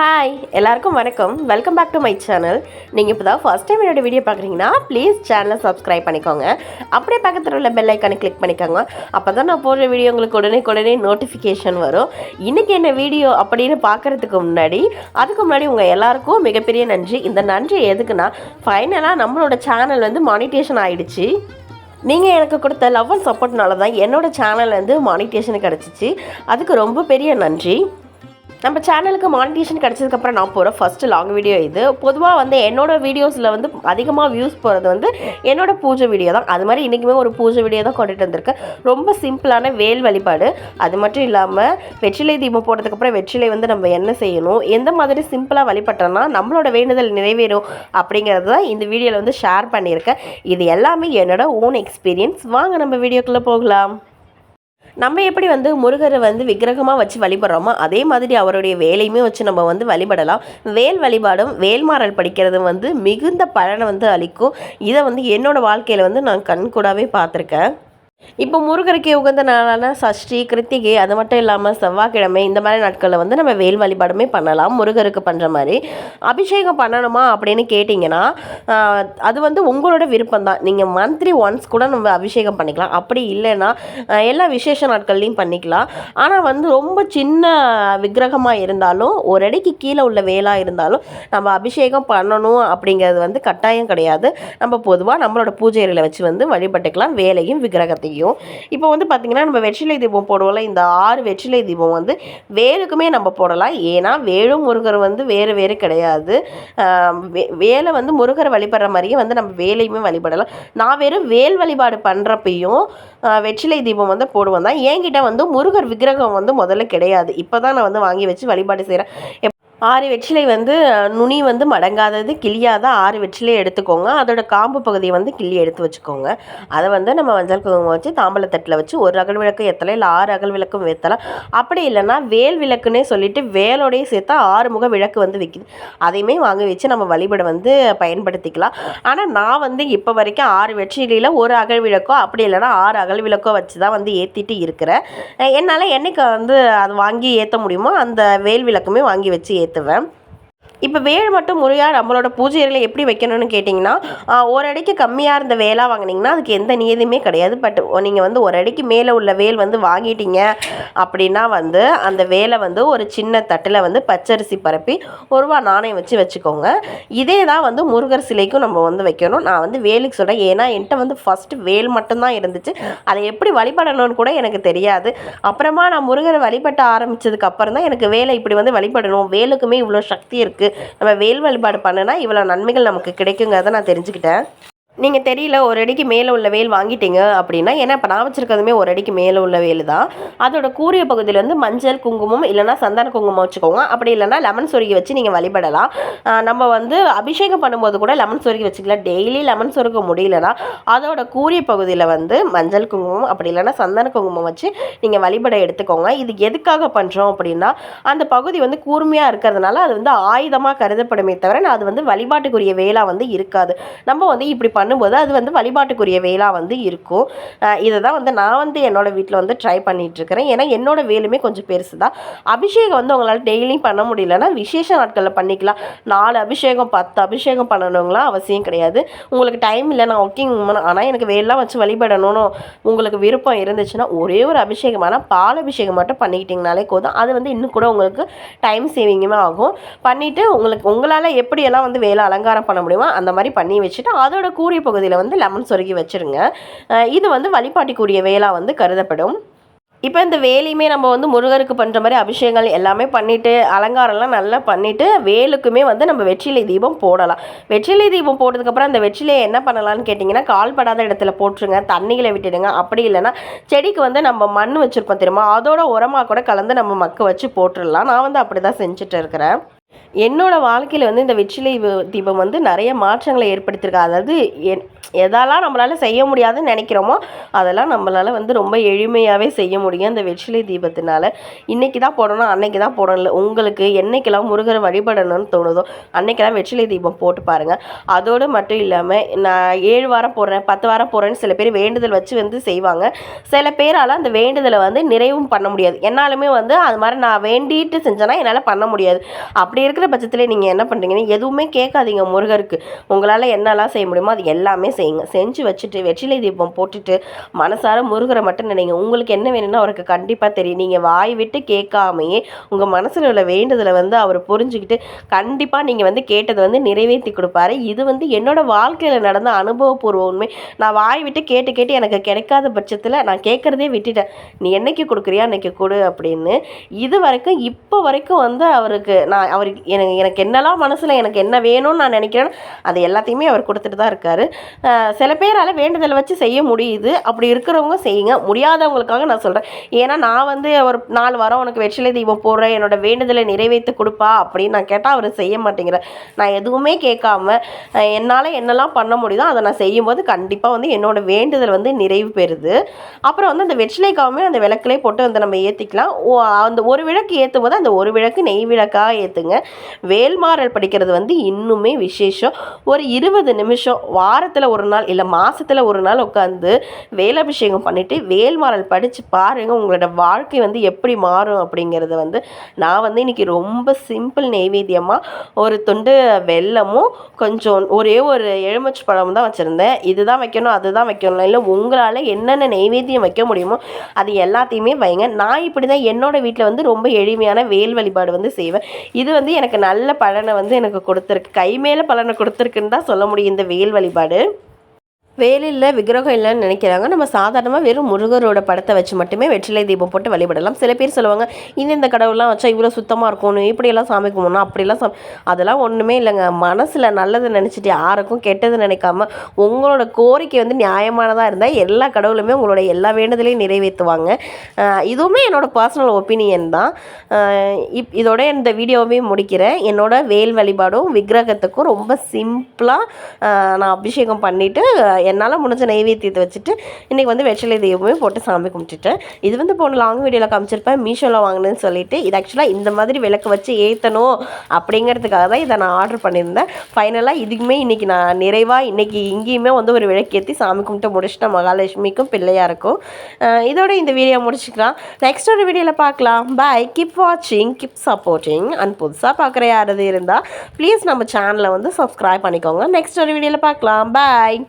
Hi எல்லாருக்கும் வணக்கம். Welcome back to my channel நீங்கள் இப்போ தான் ஃபஸ்ட் டைம் என்னோட வீடியோ பார்க்குறீங்கன்னா ப்ளீஸ் சேனலை சப்ஸ்கிரைப் பண்ணிக்கோங்க. அப்படியே பக்கத்தில் உள்ள பெல் ஐக்கானை கிளிக் பண்ணிக்கோங்க. அப்போ தான் நான் போடுற வீடியோ உங்களுக்கு உடனே உடனே நோட்டிஃபிகேஷன் வரும். இன்றைக்கி என்ன வீடியோ அப்படின்னு பார்க்குறதுக்கு முன்னாடி அதுக்கு முன்னாடி உங்கள் எல்லாருக்கும் மிகப்பெரிய நன்றி. இந்த நன்றி எதுக்குன்னா ஃபைனலாக நம்மளோட சேனல் வந்து மானிட்டேஷன் ஆகிடுச்சு நீங்கள் எனக்கு கொடுத்த லவ் அண்ட் சப்போர்ட்னால தான் என்னோடய சேனல் வந்து மானிட்டேஷன் கிடச்சிச்சு. அதுக்கு ரொம்ப பெரிய நன்றி. நம்ம சேனலுக்கு மானிட்டேஷன் கிடச்சதுக்கப்புறம் நான் போகிற ஃபஸ்ட்டு லாங் வீடியோ இது. பொதுவாக வந்து என்னோட வீடியோஸில் வந்து அதிகமாக வியூஸ் போகிறது வந்து என்னோட பூஜை வீடியோ தான். அது மாதிரி இன்றைக்குமே ஒரு பூஜை வீடியோ தான் கொண்டுட்டு வந்திருக்கேன். ரொம்ப சிம்பிளான வேல் வழிபாடு. அது மட்டும் இல்லாமல் வெற்றிலை தீபம் போட்டதுக்கப்புறம் வெற்றிலை வந்து நம்ம என்ன செய்யணும்? எந்த மாதிரி சிம்பிளாக வழிபட்டோம்னா நம்மளோட வேண்டுதல் நிறைவேறும் அப்படிங்கிறது தான் இந்த வீடியோவில் வந்து ஷேர் பண்ணியிருக்கேன். இது எல்லாமே என்னோட ஓன் எக்ஸ்பீரியன்ஸ் வாங்க நம்ம வீடியோக்குள்ளே போகலாம். நம்ம எப்படி வந்து முருகரை வந்து விக்கிரகமாக வச்சு வழிபடுறோமோ அதே மாதிரி அவருடைய வேலையுமே வச்சு நம்ம வந்து வழிபடலாம். வேல் வழிபாடும் வேல்மாறல் படிக்கிறதும் வந்து மிகுந்த பலனை வந்து அளிக்கும். இதை வந்து என்னோடய வாழ்க்கையில் வந்து நான் கண்கூடாவே பார்த்துருக்கேன். இப்போ முருகருக்கு உகந்த நாளான சஷ்டி கிருத்திகை அது மட்டும் இல்லாமல் செவ்வாய்க்கிழமை இந்த மாதிரி நாட்களில் வந்து நம்ம வேல் வழிபாடுமே பண்ணலாம். முருகருக்கு பண்ணுற மாதிரி. அபிஷேகம் பண்ணணுமா அப்படின்னு கேட்டிங்கன்னா அது வந்து உங்களோட விருப்பம் தான். நீங்கள் மந்த்லி ஒன்ஸ் கூட நம்ம அபிஷேகம் பண்ணிக்கலாம். அப்படி இல்லைன்னா எல்லா விசேஷ நாட்கள்லையும் பண்ணிக்கலாம். ஆனால் வந்து ரொம்ப சின்ன விக்கிரகமாக இருந்தாலும் ஒரு அடிக்கு கீழே உள்ள வேலாக இருந்தாலும் நம்ம அபிஷேகம் பண்ணணும் அப்படிங்கிறது வந்து கட்டாயம் கிடையாது. நம்ம பொதுவாக நம்மளோட பூஜை அறையில் வச்சு வந்து வழிபட்டுக்கலாம். வேலையும் விக்கிரகத்தையும் இப்போ வந்து பார்த்திங்கன்னா நம்ம வெற்றிலை தீபம் போடுவோம்ல இந்த ஆறு வெற்றிலை தீபம் வந்து வேலுக்குமே நம்ம போடலாம். ஏன்னா வேலும் முருகர் வந்து வேறு வேறு கிடையாது. வே- வேலை வந்து முருகர் வழிபடுற மாதிரியே வந்து நம்ம வேலையுமே வழிபடலாம். நான் வெறும் வேல் வழிபாடு பண்ணுறப்பையும் வெற்றிலை தீபம் வந்து போடுவேன் தான். என்கிட்ட வந்து முருகர் விக்கிரகம் வந்து முதல்ல கிடையாது. இப்போ தான் நான் வந்து வாங்கி வச்சு வழிபாடு செய்கிறேன் ஆறு வெற்றிலை வந்து நுனி வந்து மடங்காதது கிளியாத ஆறு வெற்றிலை எடுத்துக்கோங்க. அதோட காம்பு பகுதியை வந்து கிள்ளி எடுத்து வச்சுக்கோங்க. அதை வந்து நம்ம மஞ்சள் குங்குமம் வச்சு தாம்பலத்தட்டில் வச்சு ஒரு அகல் விளக்கு ஏற்றலாம் இல்லை ஆறு அகல் விளக்கும் ஏற்றலாம் அப்படி இல்லைன்னா வேல் விளக்குன்னே சொல்லிட்டு வேலோடையே சேர்த்தா ஆறு முக விளக்கு வந்து விற்கிது அதையுமே வாங்கி வச்சு நம்ம வழிபட வந்து பயன்படுத்திக்கலாம். ஆனால் நான் வந்து இப்போ வரைக்கும் ஆறு வெற்றிலையில் ஒரு அகல் விளக்கோ அப்படி இல்லைன்னா ஆறு அகல் விளக்கோ வச்சு தான் வந்து ஏற்றிட்டு இருக்கிறேன். என்னால் என்னைக்கு வந்து அது வாங்கி ஏற்ற முடியுமோ அந்த வேல் விளக்குமே வாங்கி வச்சு ТВ. இப்போ வேல் மட்டும் முறையாக நம்மளோட பூஜை அறையில் எப்படி வைக்கணும்னு கேட்டிங்கன்னா ஒரு அடிக்கு கம்மியாக இருந்த வேலாக வாங்கினீங்கன்னா அதுக்கு எந்த நியதியுமே கிடையாது. பட் நீங்கள் வந்து ஒரு அடிக்கு மேலே உள்ள வேல் வந்து வாங்கிட்டீங்க அப்படின்னா வந்து அந்த வேலை வந்து ஒரு சின்ன தட்டில் வந்து பச்சரிசி பரப்பி ஒரு ரூபா நாணயம் வச்சு வச்சுக்கோங்க. இதே தான் வந்து முருகர் சிலைக்கும் நம்ம வந்து வைக்கணும். நான் வந்து வேலுக்கு சொல்கிறேன் ஏன்னா என்கிட்ட வந்து ஃபஸ்ட்டு வேல் மட்டும்தான் இருந்துச்சு. அதை எப்படி வழிபடணும்னு கூட எனக்கு தெரியாது. அப்புறமா நான் முருகரை வழிபட்ட ஆரம்பித்ததுக்கு அப்புறம் தான் எனக்கு வேலை இப்படி வந்து வழிபடணும். வேலுக்குமே இவ்வளோ சக்தி இருக்குது நம்ம வேல் வழிபாடு பண்ணுனா இவ்வளோ நன்மைகள் நமக்கு கிடைக்குங்கிறத நான் தெரிஞ்சுக்கிட்டேன். நீங்கள் தெரியல ஒரு அடிக்கு மேலே உள்ள வேல் வாங்கிட்டீங்க அப்படின்னா ஏன்னா இப்போ நான் வச்சுருக்கிறதுமே ஒரு அடிக்கு மேலே உள்ள வேல் தான். அதோட கூரிய பகுதியில் வந்து மஞ்சள் குங்குமம் இல்லைனா சந்தன குங்குமம் வச்சுக்கோங்க. அப்படி இல்லைன்னா லெமன் சொருகி வச்சு நீங்கள் வழிபடலாம். நம்ம வந்து அபிஷேகம் பண்ணும்போது கூட லெமன் சொருகி வச்சுக்கலாம். டெய்லி லெமன் சொருக முடியலன்னா அதோட கூரிய பகுதியில் வந்து மஞ்சள் குங்குமம் அப்படி இல்லைன்னா சந்தன குங்குமம் வச்சு நீங்கள் வழிபட எடுத்துக்கோங்க. இது எதுக்காக பண்ணுறோம் அப்படின்னா அந்த பகுதி வந்து கூர்மையாக இருக்கிறதுனால அது வந்து ஆயுதமாக கருதப்படுமே தவிர அது வந்து வழிபாட்டுக்குரிய வேலாக வந்து இருக்காது. நம்ம வந்து இப்படி பண்ணும்போது அது வந்து வழிபாட்டுக்குரிய வேலாக வந்து இருக்கும். இதை தான் வந்து நான் வந்து என்னோட வீட்டில் வந்து ட்ரை பண்ணிகிட்ருக்கிறேன் ஏன்னா என்னோட வேலுமே கொஞ்சம் பெருசு தான் அபிஷேகம் வந்து உங்களால் டெய்லியும் பண்ண முடியலன்னா விசேஷ நாட்களில் பண்ணிக்கலாம். நாலு அபிஷேகம் பத்து அபிஷேகம் பண்ணணுங்களாம் அவசியம் கிடையாது. உங்களுக்கு டைம் இல்லை நான் ஒர்க்கிங் ஆனால் எனக்கு வேலாம் வச்சு வழிபடணும்னு உங்களுக்கு விருப்பம் இருந்துச்சுன்னா ஒரே ஒரு அபிஷேகம் ஆனால் பால் அபிஷேகம் மட்டும் பண்ணிக்கிட்டிங்கனாலே போதும். அது வந்து இன்னும் கூட உங்களுக்கு டைம் சேவிங்குமே ஆகும். பண்ணிவிட்டு உங்களுக்கு உங்களால் எப்படியெல்லாம் வந்து வேலை அலங்காரம் பண்ண முடியுமோ அந்த மாதிரி பண்ணி வச்சுட்டு அதோட சூரிய பகுதியில் வந்து லெமன் சொருகி வச்சுருங்க. இது வந்து வழிபாட்டுக்குரிய வேலா வந்து கருதப்படும். இப்போ இந்த வேலையுமே நம்ம வந்து முருகருக்கு பண்ணுற மாதிரி அபிஷேகங்கள் எல்லாமே பண்ணிவிட்டு அலங்காரம்லாம் நல்லா பண்ணிவிட்டு வேலுக்குமே வந்து நம்ம வெற்றிலை தீபம் போடலாம். வெற்றிலை தீபம் போட்டதுக்கப்புறம் அந்த வெற்றிலையை என்ன பண்ணலாம்னு கேட்டிங்கன்னா கால் படாத இடத்துல போட்டுருங்க தண்ணியில் விட்டுடுங்க. அப்படி இல்லைன்னா செடிக்கு வந்து நம்ம மண் வச்சுருப்போம் தெரியுமா? அதோட உரமாக கூட கலந்து நம்ம மக்க வச்சு போட்டுடலாம். நான் வந்து அப்படி தான் செஞ்சுட்டு இருக்கிறேன். என்னோட வாழ்க்கையில் வந்து இந்த வெற்றிலை தீபம் வந்து நிறைய மாற்றங்களை ஏற்படுத்தியிருக்கு. அதாவது என் எதெல்லாம் நம்மளால் செய்ய முடியாதுன்னு நினைக்கிறோமோ அதெல்லாம் நம்மளால் வந்து ரொம்ப எளிமையாகவே செய்ய முடியும் இந்த வெற்றிலை தீபத்தினால. இன்றைக்கி தான் போடணும் அன்னைக்கு தான் போடணும். இல்லை உங்களுக்கு என்னைக்கெல்லாம் முருகரை வழிபடணும்னு தோணுதோ அன்னைக்கெல்லாம் வெற்றிலை தீபம் போட்டு பாருங்கள் அதோடு மட்டும் இல்லாமல் நான் ஏழு வாரம் போடுறேன் பத்து வாரம் போடுறேன்னு சில பேர் வேண்டுதல் வச்சு வந்து செய்வாங்க. சில பேரால் அந்த வேண்டுதலை வந்து நிறைவும் பண்ண முடியாது. என்னாலுமே வந்து அது மாதிரி நான் வேண்டிட்டு செஞ்சேன்னா என்னால் பண்ண முடியாது. அப்படி அப்படி இருக்கிற பட்சத்தில் நீங்கள் என்ன பண்ணுறீங்கன்னா எதுவுமே கேட்காதீங்க முருகருக்கு. உங்களால் என்னெல்லாம் செய்ய முடியுமோ அது எல்லாமே செய்யுங்க. செஞ்சு வச்சுட்டு வெற்றிலை தீபம் போட்டுட்டு மனசார முருகரை மட்டும் நினைங்க. உங்களுக்கு என்ன வேணும்னா அவருக்கு கண்டிப்பாக தெரியும். நீங்கள் வாய் விட்டு கேட்காமையே உங்கள் மனசில் உள்ள வேண்டுதலை வந்து அவர் புரிஞ்சுக்கிட்டு கண்டிப்பாக நீங்கள் வந்து கேட்டதை வந்து நிறைவேற்றி கொடுப்பாரு. இது வந்து என்னோட வாழ்க்கையில் நடந்த அனுபவபூர்வ உண்மை. நான் வாய் விட்டு கேட்டு கேட்டு எனக்கு கிடைக்காத பட்சத்தில் நான் கேட்குறதே விட்டுட்டேன். நீ என்னைக்கு கொடுக்குறியா அன்னைக்கு கொடு அப்படின்னு. இது வரைக்கும் இப்போ வரைக்கும் வந்து அவருக்கு நான் அவர் அவருக்கு எனக்கு எனக்கு என்னெல்லாம் மனசில் எனக்கு என்ன வேணும்னு நான் நினைக்கிறேன்னு அது எல்லாத்தையுமே அவர் கொடுத்துட்டு தான் இருக்காரு. சில பேரால் வேண்டுதலை வச்சு செய்ய முடியுது. அப்படி இருக்கிறவங்க செய்யுங்க. முடியாதவங்களுக்காக நான் சொல்கிறேன் ஏன்னா நான் வந்து ஒரு நாலு வாரம் உனக்கு வெற்றிலை தீபம் போடுறேன் என்னோட வேண்டுதலை நிறைவேற்றி கொடுப்பா அப்படின்னு நான் கேட்டால் அவர் செய்ய மாட்டேங்கிறார். நான் எதுவுமே கேட்காம என்னால் என்னெல்லாம் பண்ண முடியுதோ அதை நான் செய்யும்போது கண்டிப்பாக வந்து என்னோடய வேண்டுதல் வந்து நிறைவு பெறுது. அப்புறம் வந்து அந்த வெற்றிலைக்காவுமே அந்த விளக்குலே போட்டு வந்து நம்ம ஏற்றிக்கலாம் அந்த ஒரு விளக்கு ஏற்றும் போது அந்த ஒரு விளக்கு நெய் விளக்காக ஏற்றுங்க வேல்மாறல் படிக்கிறது வந்து இன்னுமே விசேஷம். ஒரு இருபது நிமிஷம் வாரத்தில் ஒரு நாள் இல்லை மாதத்தில் ஒரு நாள் உட்காந்து வேலாபிஷேகம் பண்ணிவிட்டு வேல்மாறல் படித்து பாருங்கள் உங்களோட வாழ்க்கை வந்து எப்படி மாறும் அப்படிங்கிறது வந்து நான் வந்து இன்றைக்கி ரொம்ப சிம்பிள் நெய்வேத்தியமாக ஒரு துண்டு வெல்லமும் கொஞ்சம் ஒரே ஒரு எலுமிச்சை பழமும் தான் வச்சுருந்தேன். இதுதான் வைக்கணும் அதுதான் வைக்கணும் இல்லை உங்களால் என்னென்ன நெய்வேத்தியம் வைக்க முடியுமோ அது எல்லாத்தையுமே வைங்க. நான் இப்படி தான் என்னோடய வீட்டில் வந்து ரொம்ப எளிமையான வேல் வழிபாடு வந்து செய்வேன். இது வந்து எனக்கு நல்ல பலனை வந்து எனக்கு கொடுத்துருக்கு. கை மேலே பலனை கொடுத்துருக்குன்னு தான் சொல்ல முடியும் இந்த வெயில் வழிபாடு. வேலில்ல விக்கிரகம் இல்லைன்னு நினைக்கிறாங்க. நம்ம சாதாரணமாக வெறும் முருகரோட படத்தை வச்சு மட்டுமே வெற்றிலை தீபம் போட்டு வழிபடலாம். சில பேர் சொல்லுவாங்க இந்த இந்த கடவுள்லாம் வச்சா இவ்வளோ சுத்தமாக இருக்கணும் இப்படியெல்லாம் சாமி கும்பிடணும் அப்படிலாம் சாமி அதெல்லாம் ஒன்றுமே இல்லைங்க. மனசில் நல்லது நினச்சிட்டு யாருக்கும் கெட்டது நினைக்காம உங்களோட கோரிக்கை வந்து நியாயமானதாக இருந்தால் எல்லா கடவுளுமே உங்களோட எல்லா வேண்டுதலையும் நிறைவேற்றுவாங்க. இதுவுமே என்னோட பர்சனல் ஒப்பீனியன் தான். இப் இதோட இந்த வீடியோவே முடிக்கிறேன். என்னோட வேல் வழிபாடும் விக்கிரகத்துக்கும் ரொம்ப சிம்பிளாக நான் அபிஷேகம் பண்ணிவிட்டு என்னால் முடிஞ்ச நைவேத்தியத்தை வச்சுட்டு இன்றைக்கி வந்து வெற்றிலை தெய்வமே போட்டு சாமி கும்பிட்டுட்டேன். இது வந்து போன லாங் வீடியோவில் காமிச்சிருப்பேன். மீஷோவில் வாங்கினேன்னு சொல்லிட்டு இது ஆக்சுவலாக இந்த மாதிரி விளக்கு வச்சு ஏற்றணும் அப்படிங்கிறதுக்காக தான் இதை நான் ஆர்டர் பண்ணியிருந்தேன். ஃபைனலாக இதுக்குமே இன்றைக்கி நான் நிறைவாக இன்றைக்கி இங்கேயுமே வந்து ஒரு விளக்கேற்றி சாமி கும்பிட்டு முடிச்சுட்டேன் மகாலட்சுமிக்கும் பிள்ளையாருக்கும். இருக்கும் இதோட இந்த வீடியோ முடிச்சுக்கலாம். நெக்ஸ்ட் ஒரு வீடியோவில் பார்க்கலாம். பாய் கீப் வாட்சிங் கீப் சப்போர்ட்டிங் அண்ட் புதுசாக பார்க்குற யாராவது இருந்தால் ப்ளீஸ் நம்ம சேனலை வந்து சப்ஸ்கிரைப் பண்ணிக்கோங்க. நெக்ஸ்ட் ஒரு வீடியோவில் பார்க்கலாம். பாய்